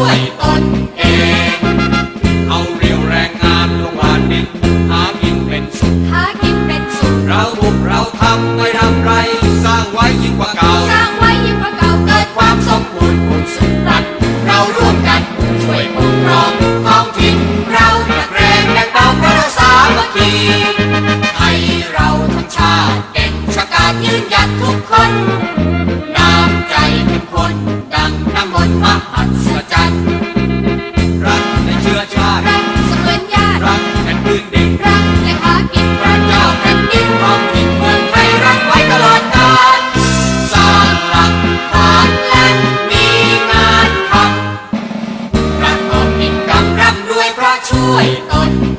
เอาเรียวแรงงานลงมาดินหากินเป็นสุข หากินเป็นสุข เราบุกเราทำไม่ทำไร สร้างไว้ยิ่งกว่าเก่า สร้างไว้ยิ่งกว่าเก่าเกิดความสมบูรณ์สุขรักเรารวมกันช่วยปกรองท้องถิ่นเราหนักแรงแบ่งเบาเพราะเราสามัคคีให้เราทั้งชาติเก่งชะกาจยืนหยัดทุกคน ช่วยตน